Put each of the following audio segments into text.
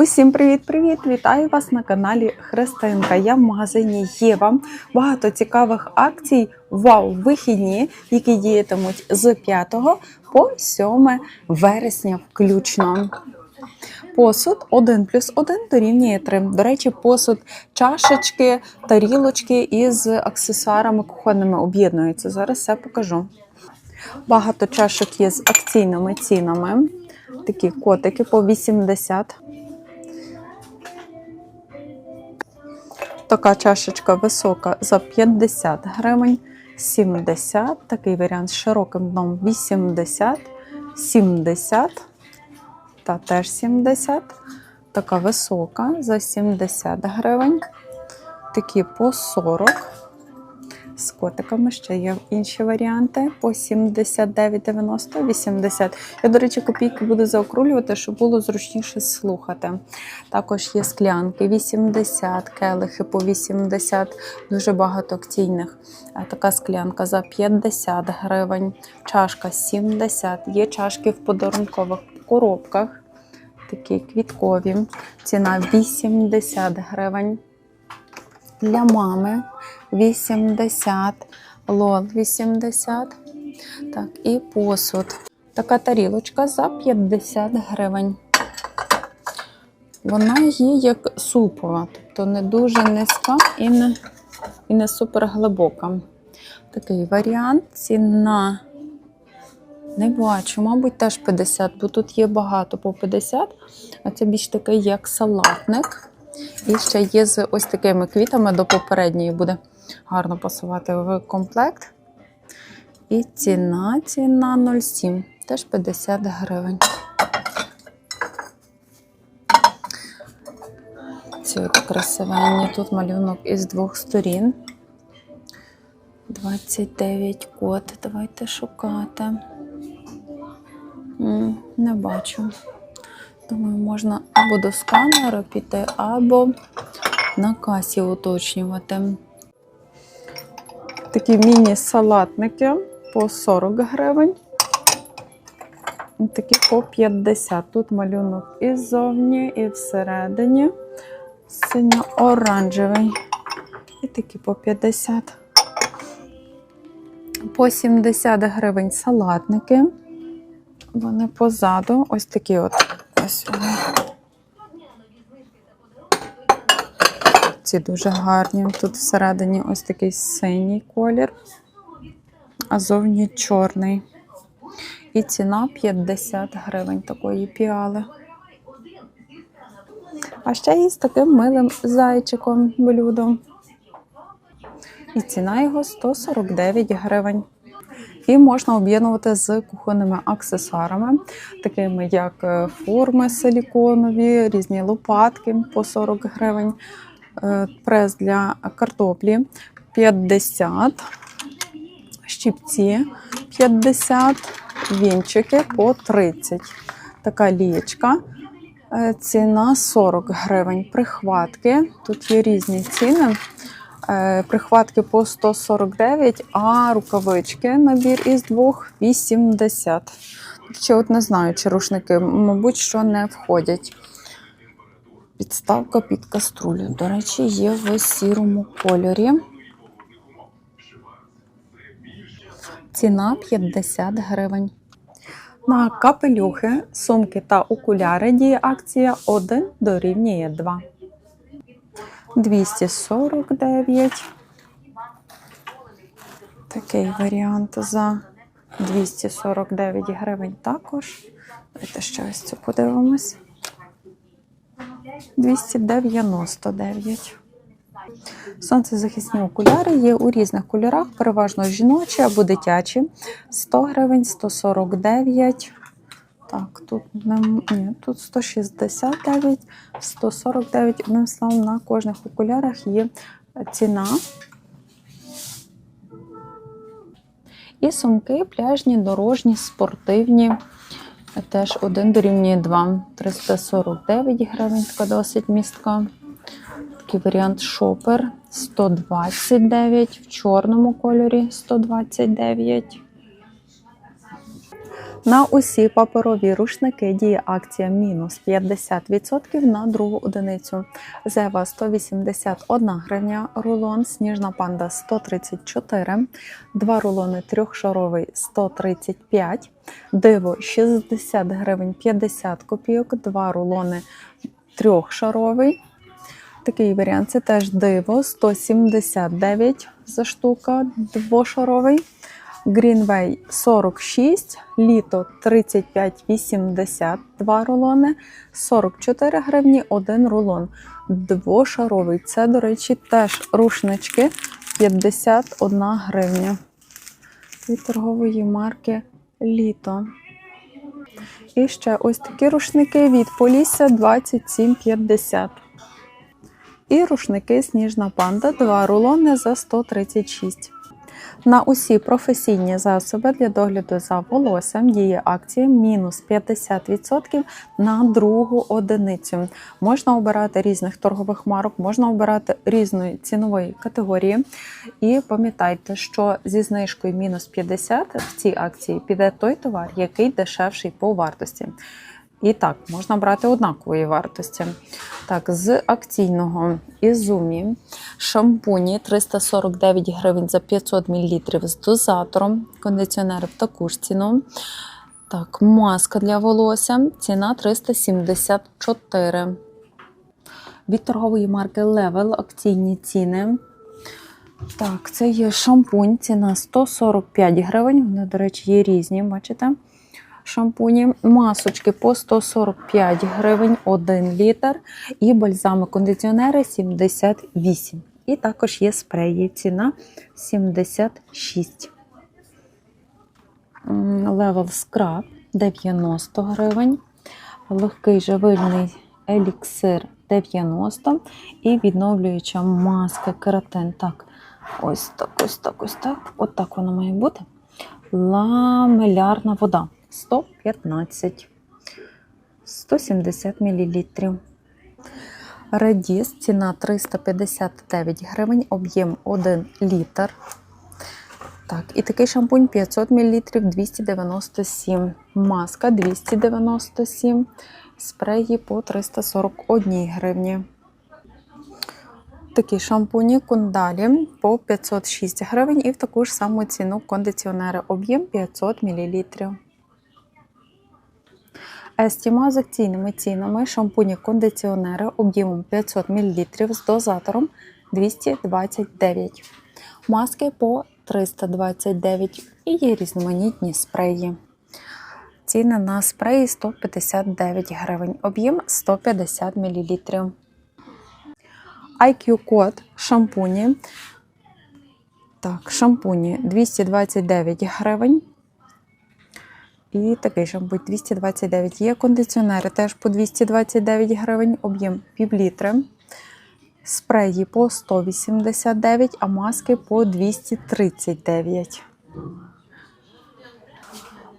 Усім привіт-привіт! Вітаю вас на каналі Христинка. Я в магазині Єва. Багато цікавих акцій. Вау! Вихідні, які діятимуть з 5 по 7 вересня включно. Посуд 1 плюс 1 дорівнює 3. До речі, посуд, чашечки, тарілочки із аксесуарами кухонними об'єднуються. Зараз все покажу. Багато чашок є з акційними цінами. Такі котики по 80. Така чашечка висока за 50 гривень, 70. Такий варіант з широким дном 80, 70 та теж 70. Така висока за 70 гривень. Такі по 40. З котиками ще є інші варіанти по 79,90, 80. Я, до речі, копійки буду заокрулювати, щоб було зручніше слухати. Також є склянки 80, келихи по 80, дуже багато акційних. Така склянка за 50 гривень, чашка 70. Є чашки в подарункових коробках, такі квіткові. Ціна 80 гривень. Для мами 80, лол 80. Так, і посуд. Така тарілочка за 50 гривень. Вона є як супова, тобто не дуже низька і не, і не супер глибока. Такий варіант. Ціна. Не бачу, мабуть, теж 50, бо тут є багато по 50, а це більш такий як салатник. І ще є з ось такими квітами до попередньої буде гарно пасувати в комплект. І ціна, ціна 0,7, теж 50 гривень. Ці от красивенні. Тут малюнок із двох сторін. 29 код. Давайте шукати. Не бачу. Думаю, можна або до сканера піти, або на касі уточнювати. Такі міні-салатники по 40 гривень. Такі по 50. Тут малюнок і ззовні, і всередині. Синьо-оранжевий. І такі по 50. По 70 гривень салатники. Вони позаду. Ось такі от. Ось вони. Ці дуже гарні. Тут всередині ось такий синій колір, а зовні чорний. І ціна 50 гривень такої піали. А ще є з таким милим зайчиком блюдом. І ціна його 149 гривень. І можна об'єднувати з кухонними аксесуарами, такими як е, форми силіконові, різні лопатки по 40 гривень, прес для картоплі 50, щипці 50, вінчики по 30. Така лієчка. Е, Ціна 40 гривень. Прихватки. Тут є різні ціни. Е, Прихватки по 149, а рукавички набір із двох 80. Ще от не знаю, чи рушники, мабуть, що не входять. Підставка під каструлю. До речі, є в сірому кольорі. Ціна 50 гривень. На капелюхи, сумки та окуляри діє акція 1 дорівнює 2. 249. Такий варіант за 249 гривень також. Давайте ще ось цю подивимось. 299. Сонцезахисні окуляри є у різних кольорах, переважно жіночі або дитячі. 100 гривень, 149. Так, тут ні, тут 169, 149. Одним словом, на кожних окулярах є ціна. І сумки пляжні, дорожні, спортивні. Теж один дорівнює 2. 349 гривень, така досить містка. Такий варіант шопер 129 в чорному кольорі 129. На усі паперові рушники діє акція мінус 50% на другу одиницю. Зева 181 гривня, рулон Сніжна панда 134, два рулони трьохшаровий 135, диво 60 гривень 50 копійок, два рулони трьохшаровий. Такий варіант це теж диво 179 за штука, двошаровий. Greenway 46, літо 35,80, два рулони, 44 гривні, один рулон. Двошаровий. Це, до речі, теж рушнички 51 гривня. Від торгової марки Літо. І ще ось такі рушники від Полісся 27,50. І рушники Сніжна панда, два рулони за 136. На усі професійні засоби для догляду за волоссям діє акція мінус 50% на другу одиницю. Можна обирати різних торгових марок, можна обирати різної цінової категорії. І пам'ятайте, що зі знижкою мінус 50 в цій акції піде той товар, який дешевший по вартості. І так, можна брати однакової вартості. Так, з акційного Ізумі шампуні 349 гривень за 500 мл з дозатором. Кондиціонери в таку ж ціну. Так, маска для волосся. Ціна 374. Від торгової марки Level акційні ціни. Так, це є шампунь, ціна 145 гривень. Вони, до речі, є різні, бачите? Шампуні, масочки по 145 гривень 1 літр, і бальзами кондиціонери 78. І також є спреї. Ціна 76. Level Scrub 90 гривень. Легкий живильний еліксир 90 і відновлююча маска кератин. Так, ось так, ось так, ось так. От так воно має бути. Ламелярна вода. 115, 170 мл. Редіс, ціна 359 гривень, об'єм 1 літр. Так, і такий шампунь 500 мл 297, маска 297, спреї по 341 гривні. Такі шампуні кундалі по 506 гривень і в таку ж саму ціну кондиціонери об'єм 500 мл. Естіма з акційними цінами шампуні кондиціонери об'ємом 500 мл з дозатором 229, маски по 329 і є різноманітні спреї. Ціни на спреї 159 гривень, об'єм 150 мл. IQ код шампуні. Так, шампуні 229 гривень. І такий шампунь 229. Є кондиціонери теж по 229 гривень, об'єм півлітри. Спреї по 189, а маски по 239.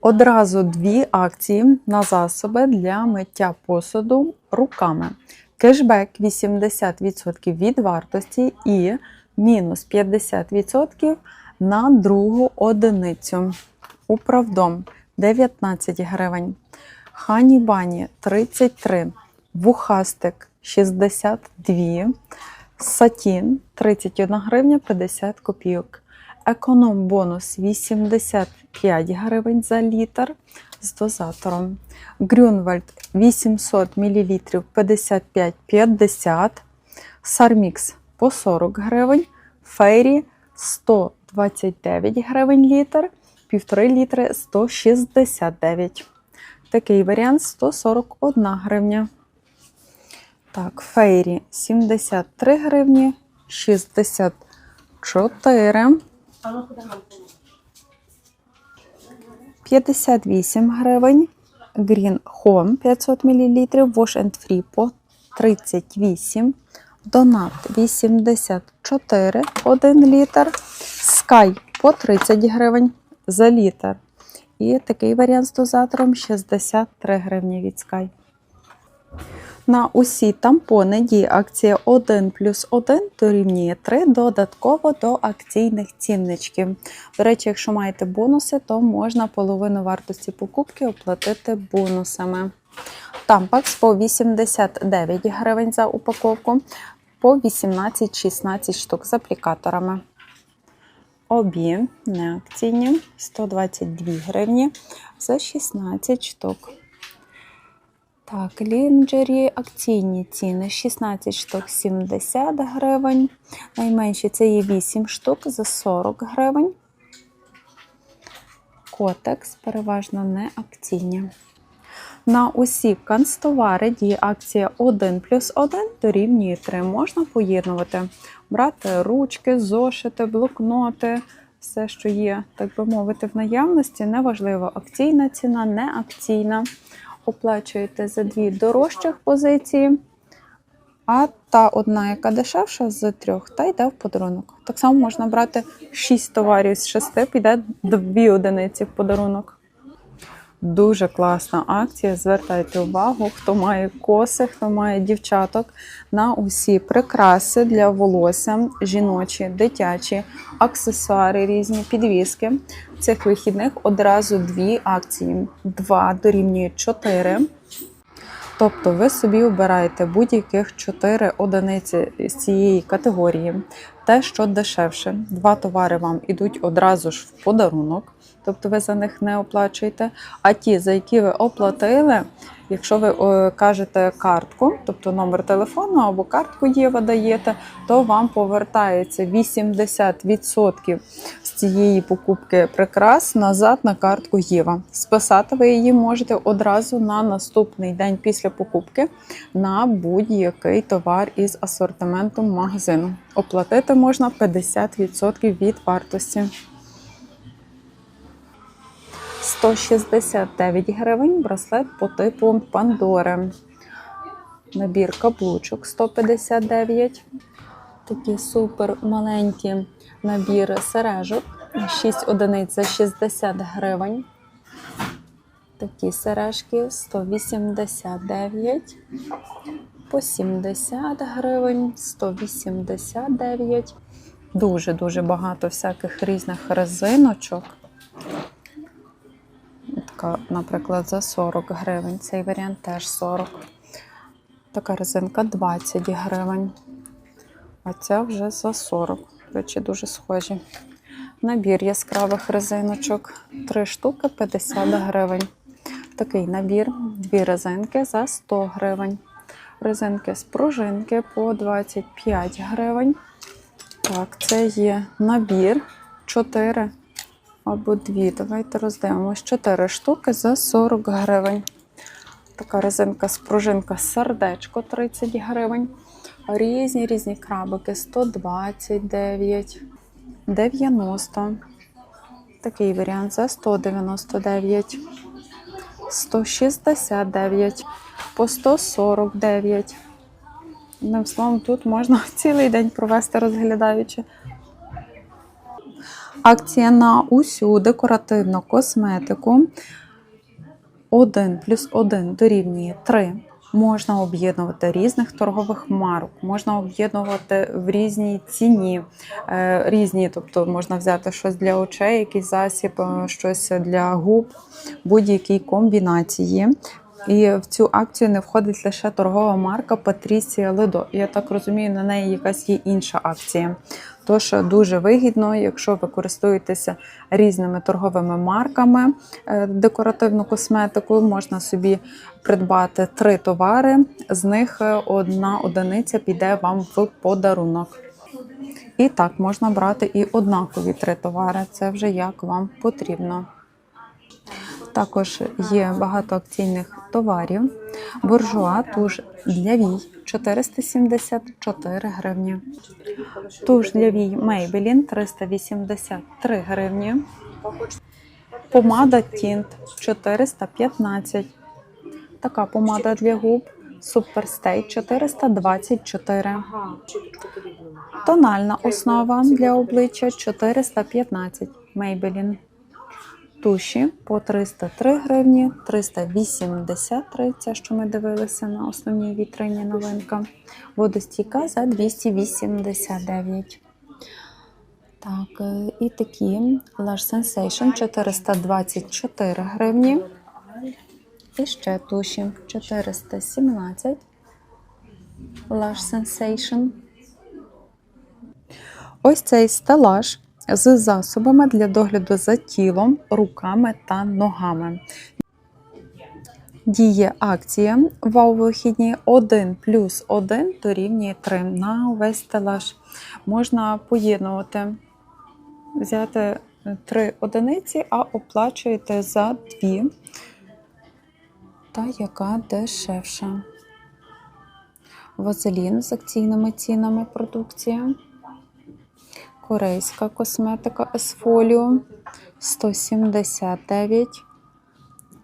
Одразу дві акції на засоби для миття посуду руками. Кешбек 80% від вартості і мінус 50% на другу одиницю. Управдом 19 гривень. Хані бані 33, вухастик 62, сатін 31 гривня 50 копійок. Економ бонус 85 гривень за літр з дозатором. Грюнвальд 800 мл 55,50. Сармікс по 40 гривень. Фейрі 129 гривень літр. Півтори літри 169. Такий варіант 141 гривня. Так, фейрі 73 гривні, 64. 58 гривень. Green Home 500 мл. Wash and Free по 38. Донат 84 1 літр. Sky по 30 гривень за літр. І такий варіант з дозатором 63 гривні від Sky. На усі тампони діє акція 1 плюс 1 дорівнює 3 додатково до акційних цінничків. До речі, якщо маєте бонуси, то можна половину вартості покупки оплатити бонусами. Тампакс по 89 гривень за упаковку, по 18-16 штук з аплікаторами. Обі неакційні 122 гривні за 16 штук. Так, лінджері акційні ціни 16 штук 70 гривень. Найменші це є 8 штук за 40 гривень. Котекс переважно не акційні. На усі канцтовари діє акція 1 плюс 1 дорівнює 3. Можна поєднувати, брати ручки, зошити, блокноти, все, що є, так би мовити, в наявності. Неважливо, акційна ціна, не акційна. Оплачуєте за дві дорожчих позиції, а та одна, яка дешевша з трьох, та йде в подарунок. Так само можна брати 6 товарів з 6, піде дві одиниці в подарунок. Дуже класна акція. Звертайте увагу, хто має коси, хто має дівчаток на усі прикраси для волосся, жіночі, дитячі, аксесуари, різні підвіски. Цих вихідних одразу дві акції: два дорівнює 4. Тобто ви собі обираєте будь-яких 4 одиниці з цієї категорії. Те, що дешевше. Два товари вам ідуть одразу ж в подарунок, тобто ви за них не оплачуєте. А ті, за які ви оплатили, якщо ви е, кажете картку, тобто номер телефону або картку Єва даєте, то вам повертається 80% з цієї покупки прикрас назад на картку Єва. Списати ви її можете одразу на наступний день після покупки на будь-який товар із асортиментом магазину. Оплатити можна 50% від вартості. 169 гривень браслет по типу Пандори. Набір каблучок 159. Такі супер маленькі набір сережок. 6 одиниць за 60 гривень. Такі сережки 189. По 70 гривень, 189. Дуже-дуже багато всяких різних резиночок. Така, наприклад, за 40 гривень. Цей варіант теж 40. Така резинка 20 гривень. А ця вже за 40. До речі, дуже схожі. Набір яскравих резиночок. Три штуки 50 гривень. Такий набір, дві резинки за 100 гривень. Резинки з пружинки по 25 гривень. Так, це є набір 4 або 2. Давайте роздивимось. 4 штуки за 40 гривень. Така резинка з пружинка сердечко 30 гривень. Різні різні крабики 129, 90. Такий варіант за 199, 169, по 149. Одним словом, тут можна цілий день провести, розглядаючи. Акція на усю декоративну косметику 1 плюс 1 дорівнює 3. Можна об'єднувати різних торгових марок, можна об'єднувати в різній ціні, е, різні, тобто можна взяти щось для очей, якийсь засіб, е, щось для губ, будь-якій комбінації. І в цю акцію не входить лише торгова марка Патрісія Ледо. Я так розумію, на неї якась є інша акція. Тож дуже вигідно, якщо ви користуєтеся різними торговими марками е, декоративну косметику, можна собі придбати три товари, з них е, одна одиниця піде вам в подарунок. І так можна брати і однакові три товари. Це вже як вам потрібно. Також є багато акційних товарів. Буржуа туш для вій 474 гривні. Туш для вій Maybelline 383 гривні. Помада Тінт 415. Така помада для губ Superstay 424. Тональна основа для обличчя 415 Maybelline. Туші по 303 гривні, 383, ця, що ми дивилися на основній вітрині новинка. Водостійка за 289. Так, е, і такі Lash Sensation 424 гривні. І ще туші 417. Lash Sensation. Ось цей стелаж з засобами для догляду за тілом, руками та ногами. Діє акція вау-вихідні 1 плюс 1 дорівнює 3 на увесь стелаж. Можна поєднувати, взяти 3 одиниці, а оплачуєте за 2. Та яка дешевша. Вазелін з акційними цінами продукція. Корейська косметика Esfolio 179.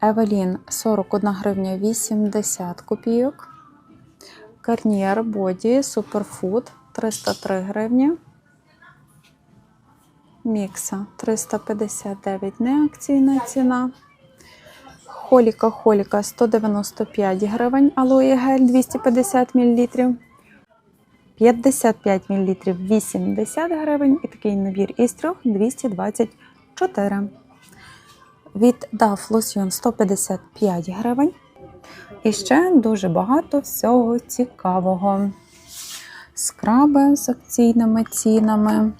Евелін 41 гривня 80 копійок. Garnier Body Superfood 303 гривні. Мікса 359 неакційна ціна. Холіка Холіка 195 гривень. Алоє гель 250 мл. 55 мл 80 гривень і такий набір із трьох 224. Від DAF лосьйон 155 гривень. І ще дуже багато всього цікавого. Скраби з акційними цінами.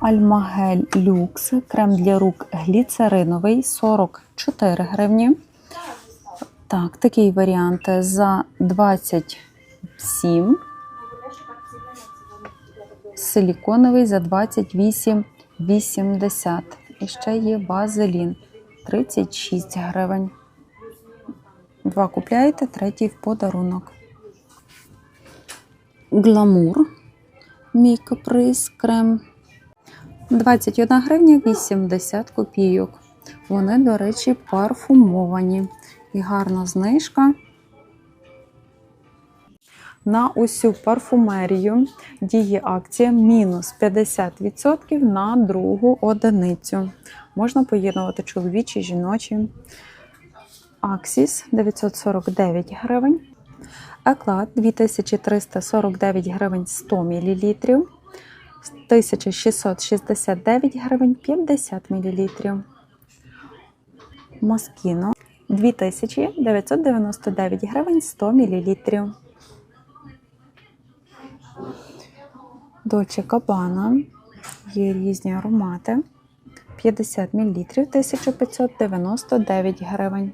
Альмагель люкс, крем для рук гліцериновий 44 гривні. Так, такий варіант за 27. Силіконовий за 28,80. І ще є базилін 36 гривень. Два купляєте, третій в подарунок. Гламур. Мій каприз крем 21 гривня 80 копійок. Вони, до речі, парфумовані. І гарна знижка. На усю парфумерію діє акція мінус 50% на другу одиницю. Можна поєднувати чоловічі, жіночі. Аксіс 949 гривень. Еклад 2349 гривень 100 мл. 1669 гривень 50 мл. Москіно 2999 гривень 100 мл. Дольче Кабана. Є різні аромати. 50 мл 1599 гривень.